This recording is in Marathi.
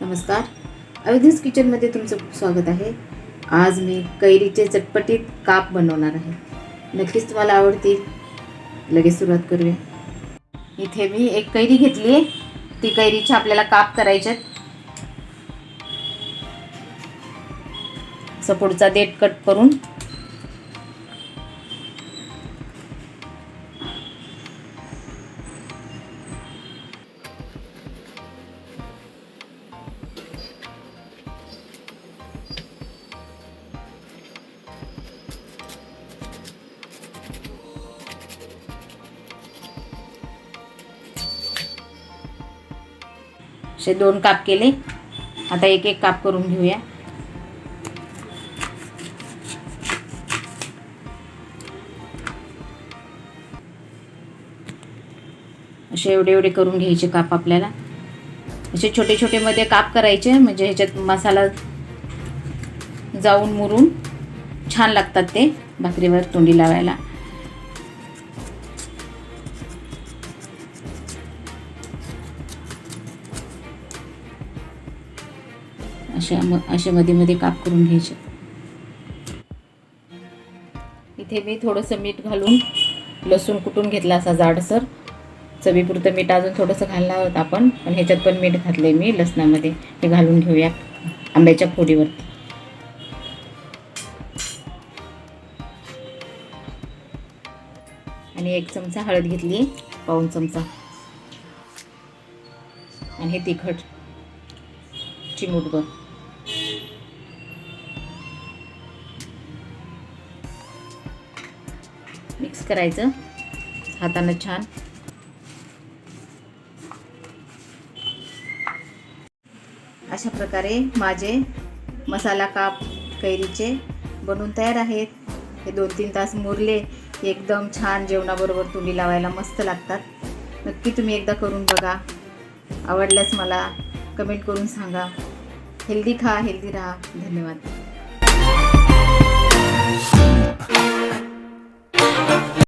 नमस्कार. अवधीस किचनमध्ये तुमचं खूप स्वागत आहे. आज मी कैरीचे चटपटीत काप बनवणार आहे. नक्कीच तुम्हाला आवडतील. लगेच सुरुवात करूया. इथे मी एक कैरी घेतली आहे. ती कैरीचे आपल्याला काप करायचे सपोर्टचा देठ कट करून असे दोन काप केले. आता एक एक काप करून घेऊया. असे एवढे एवढे करून घ्यायचे काप आपल्याला. असे छोटे छोटे मध्ये काप करायचे म्हणजे ह्याच्यात मसाला जाऊन मुरून छान लागतात ते. भाकरीवर तोंडी लावायला. अशा म असे मध्ये मध्ये काप करून घ्यायचे. इथे मी थोडंसं मीठ घालून लसूण कुटून घेतला असा जाडसर. चवीपुरतं मीठ अजून थोडंसं घालणार होतं आपण पण ह्याच्यात पण मीठ घातलं आहे मी लसणामध्ये. हे घालून घेऊया आंब्याच्या फोडीवरती. आणि एक चमचा हळद घेतली पाऊन चमचा. आणि हे तिखट चिमूटभर. मिक्स करायचं. हातानं छान. अशा प्रकारे माझे मसाला काप कैरीचे बनून तयार आहेत. हे दोन तीन तास मुरले. एकदम छान जेवणाबरोबर तुम्ही लावायला मस्त लागतात. नक्की तुम्ही एकदा करून बघा. आवडल्यास मला कमेंट करून सांगा. हेल्दी खा हेल्दी राहा. धन्यवाद.